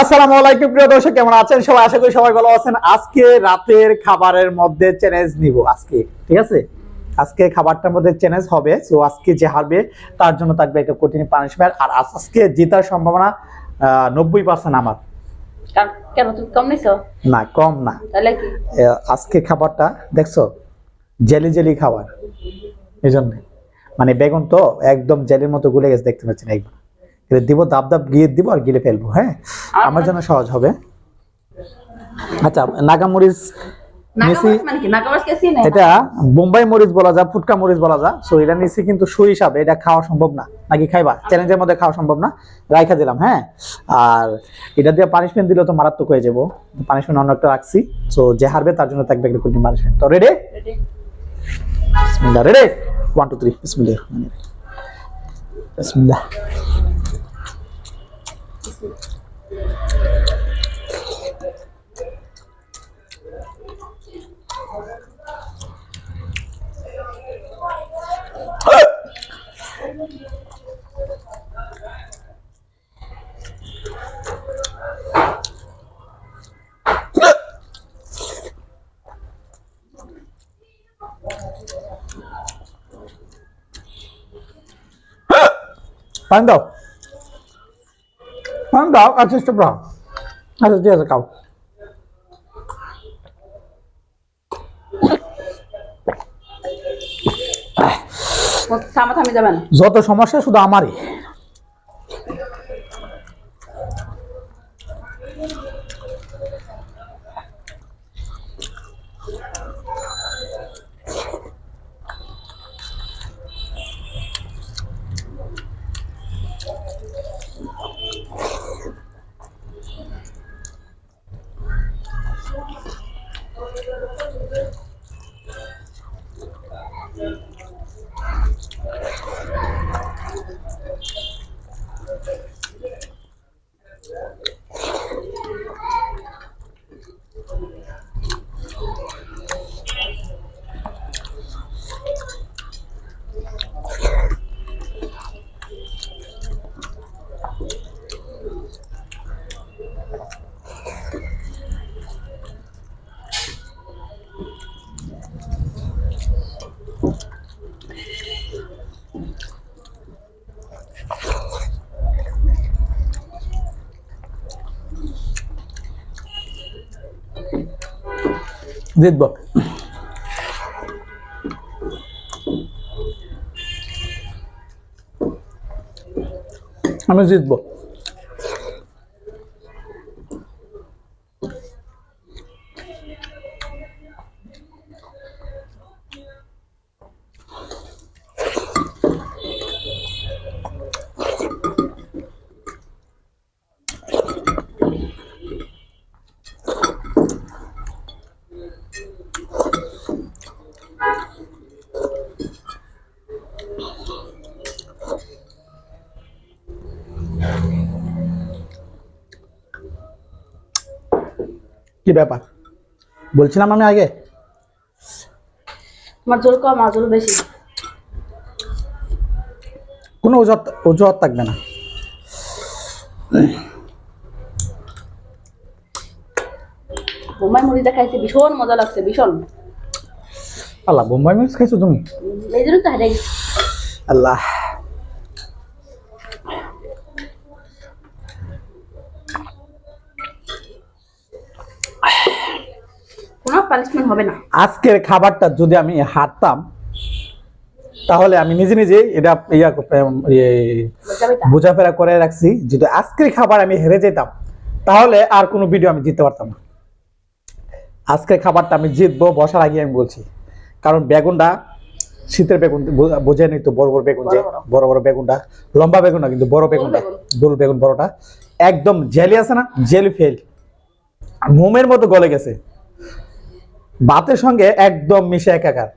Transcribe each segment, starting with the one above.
আসসালামু আলাইকুম প্রিয় দর্শক কেমন আছেন? সবাই আশা করি সবাই ভালো আছেন। আজকে রাতের খাবারের মধ্যে চ্যালেঞ্জ নিব আজকে ঠিক আছে? আজকে খাবারটার মধ্যে চ্যালেঞ্জ হবে সো আজকে যে হারবে তার জন্য থাকবে একটা কঠিন পানিশমেন্ট আর আজকে জেতার সম্ভাবনা নব্বই পার্সেন্ট আমার। কেন তুমি কম নিছো? না কম না। তাহলে কি? আজকে খাবারটা দেখছ? জেলি জেলি খাবার এই জন্য। মানে বেগুন তো একদম জেলির মতো গুলে গেছে দেখতে পাচ্ছেন একদম এটা দিব দাব দাব গিয়ে দিব আর গিলে ফেলব হ্যাঁ? আমার জন্য সহজ হবে। আচ্ছা নাগামরিচ মেসি নাগামাছ মানে এটা বোম্বাই মরিচ বলা যায় ফুটকা মরিচ বলা যায়। সো এটা নিচে কিন্তু হবে এটা খাওয়া সম্ভব না। নাকি খাইবা? চ্যালেঞ্জের মধ্যে খাওয়া সম্ভব না। রাইখা দিলাম হ্যাঁ? আর এটা দিয়ে পানিশমেন্ট দিলে তো মারাত্মক হয়ে যাব। পানিশমেন্ট অন্য একটা রাখছি। সো যে হারবে তার জন্য থাকবে একটা কঠিন পানিশমেন্ট তো রেডি? বিসমিল্লাহ রেডি ওয়ান টু থ্রি বিসমিল্লাহ বিসমিল্লাহ পানি দাও পানি দাও আচ্ছা স্টপ রাও আচ্ছা ঠিক আছে খাও। যত সমস্যা শুধু আমারই। জিতব আমি জিতব। কি ব্যাপার? বলছিলাম আমি আগে। জল কম আমার জল বেশি। কোনো অজুহাত অজুহাত থাকবে না। বোম্বাই মুড়ি দেখাইছে ভীষণ মজা লাগছে ভীষণ। আল্লাহ বোম্বাই মিক্স খাইছো তুমি? এই জন্য তো হারে গেছি। আল্লাহ কোনো পানিশমেন্ট হবে না। আজকের খাবারটা যদি আমি হারতাম তাহলে আমি নিজে নিজে এটা ইয়া বোঝাফেরা করে রাখছি যদি আজকের খাবার আমি হেরে যেতাম তাহলে আর কোনো ভিডিও আমি জিততে পারতাম না। আজকের খাবারটা আমি জিতবো বসার আগে আমি বলছি। কারণ বেগুনটা শীতের বেগুন বোঝে নি তো বড় বড় বেগুন যে বড় বড়। বেগুনটা লম্বা বেগুন না কিন্তু বড় বেগুনটা বেগুন। গোল বেগুন বড়টা একদম জেলি আছে না জেলি ফেল মোমের মতো গলে গেছে। ভাতের সঙ্গে একদম মিশে একাকার।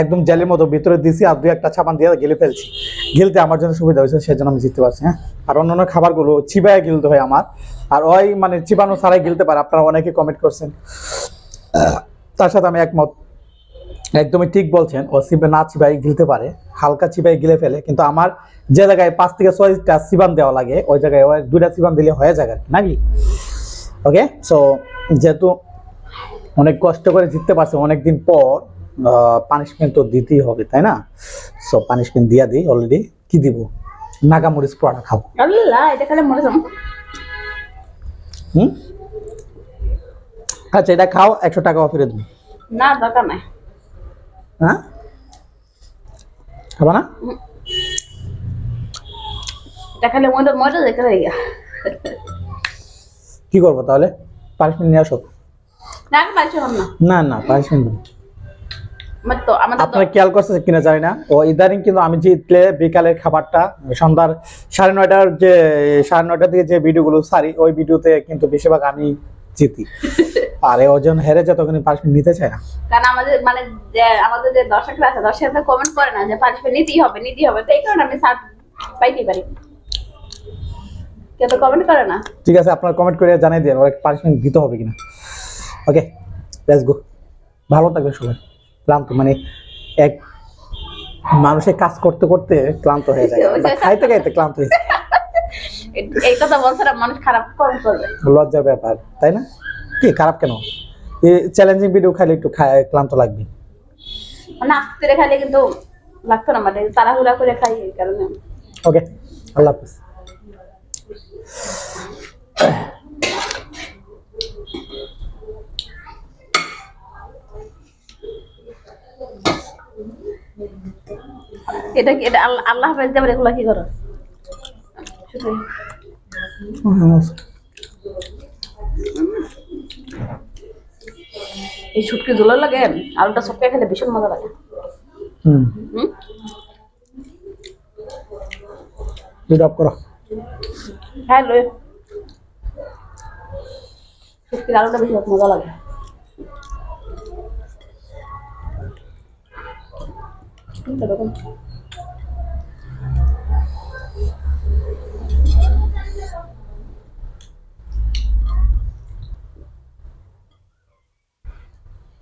একদম জেলের মতো ভিতরে দিছি আর দুই একটা ছাপান দিয়ে গেলে ফেলছি। গিলতে আমার জন্য সুবিধা হয়েছে, সেজন্য আমি জিততে পারছি হ্যাঁ? আর অন্যান্য খাবারগুলো চিবায় গিলতে হয় আমার। আর ওই মানে চিবানো ছাড়াই গিলতে পারে, আপনারা অনেকে কমেন্ট করছেন। তার সাথে আমি একমত। একদমই ঠিক বলছেন, ও চিবে না চিবাই গিলতে পারে, হালকা চিবাই গিলে ফেলে, কিন্তু আমার যে জায়গায় পাঁচ থেকে ছয়টা চিবান দেওয়া লাগে, ওই জায়গায় ওই দুইটা চিবান দিলে হয়ে যায় নাকি? ওকে সো যেহেতু অনেক কষ্ট করে জিততে পারছে অনেকদিন পর পানিশমেন্ট তো দিতেই হবে তাই না? সো পানিশমেন্ট দিয়া দিই অলরেডি কি দিব? নাগামরিচ পোড়াটা খাব। আল্লাহ এটা খালে মরে যাব। হুম? আচ্ছা এটা খাও একশো টাকা ফিরে দেবো। না দরকার নাই। হ্যাঁ? খাবা না? এটা খালে মরে মরে যেতে কি করব তাহলে? পানিশমেন্ট নিয়ে আসো। না? আমি না না। না তো আপনারা খেয়াল করছে কিনা জানি না। ও ইদানিং কিন্তু আমি বিকালের খাবারটা সন্ধ্যার সাড়ে নয়টার যে সাড়ে নয়টার দিকে যে ভিডিওগুলো সারি ওই ভিডিওতে কিন্তু বেশিরভাগ আমি জিতি। আর ওজন হেরে যায় তখন পানিশমেন্ট নিতে চায় না। কারণ আমাদের মানে যে আমাদের যে দর্শকরা আছে দর্শকরা কমেন্ট করে না যে পানিশমেন্ট নিতেই হবে নিতেই হবে। তো এই কারণে আমি সার পাইতেই পারি। কেউ তো কমেন্ট করে না। ঠিক আছে আপনারা কমেন্ট করে জানিয়ে দিন ওরা পানিশমেন্ট দিতে হবে কিনা। ওকে লেটস গো ভালো থাকবে সবাই। ক্লান্ত মানে এক মানুষের কাজ করতে করতে ক্লান্ত হয়ে যায়। খাইতে খাইতে ক্লান্ত হয়ে যায়। এই- কথা বলছে মানুষ খারাপ কমেন্ট করবে। লজ্জার ব্যাপার তাই না? কি খারাপ কেন? এই চ্যালেঞ্জিং ভিডিও খাইলে একটু ক্লান্ত লাগবে। মানে আস্তে করে খাইলে কিন্তু লাগতো না মানে তাড়াহুড়া করে খাই এই কারণে। ওকে আল্লাহ হাফিজ। এটা কি এটা আল্লাহ আল্লাহ হাফেজ দেবার এগুলো কি করো? এই শুটকি ঝোলো লাগে আলুটা সবকে খেলে ভীষণ মজা লাগে। হুম? করো। হ্যাঁ লই। শুটকির আলুটা বেশি মজা লাগে।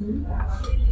嗯。